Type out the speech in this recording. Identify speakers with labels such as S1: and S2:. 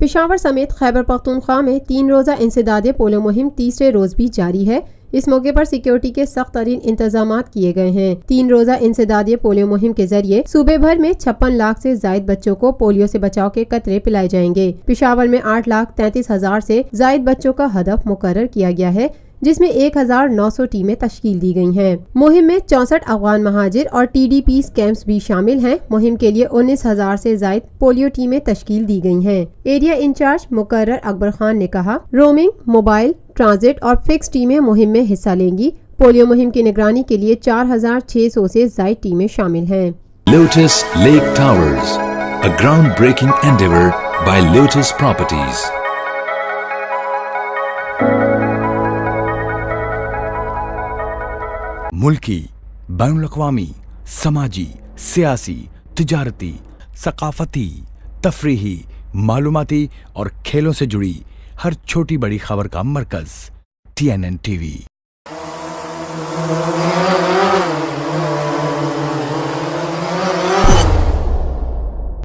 S1: पिशावर समेत खैबर पख्तूनख्वा में तीन रोज़ा इंसदाद पोलियो मुहिम तीसरे रोज भी जारी है। इस मौके पर सिक्योरिटी के सख्त तरीन इंतज़ाम किए गए हैं। तीन रोजा इंसदादी पोलियो मुहिम के ज़रिए सूबे भर में छप्पन लाख से जायद बच्चों को पोलियो से बचाव के कतरे पिलाए जाएँगे। पिशावर में आठ लाख तैतीस हज़ार से जायद बच्चों का हदफ मुकर किया गया है। जिसमें 1,900 टीमें तश्कील दी गई हैं। मुहिम में चौसठ अफगान महाजिर और टी डी पी कैंप्स भी शामिल हैं। मुहिम के लिए उन्नीस हज़ार ऐसी जायद पोलियो टीमें तश्कील दी गई हैं। एरिया इंचार्ज मुकर्र अकबर खान ने कहा रोमिंग मोबाइल ट्रांजिट और फिक्स टीमें मुहिम में हिस्सा लेंगी पोलियो मुहिम की निगरानी के लिए चार हज़ार छह सौ ऐसी जायद टीमें शामिल हैं
S2: Lake Towers, a groundbreaking endeavor by Lotus Properties.
S3: मुल्की बैन अवी समाजी, सियासी, तजारती, सकाफती, तफरीही, मालूमती और खेलों से जुड़ी हर छोटी बड़ी खबर का मरकज टी एन एन टीवी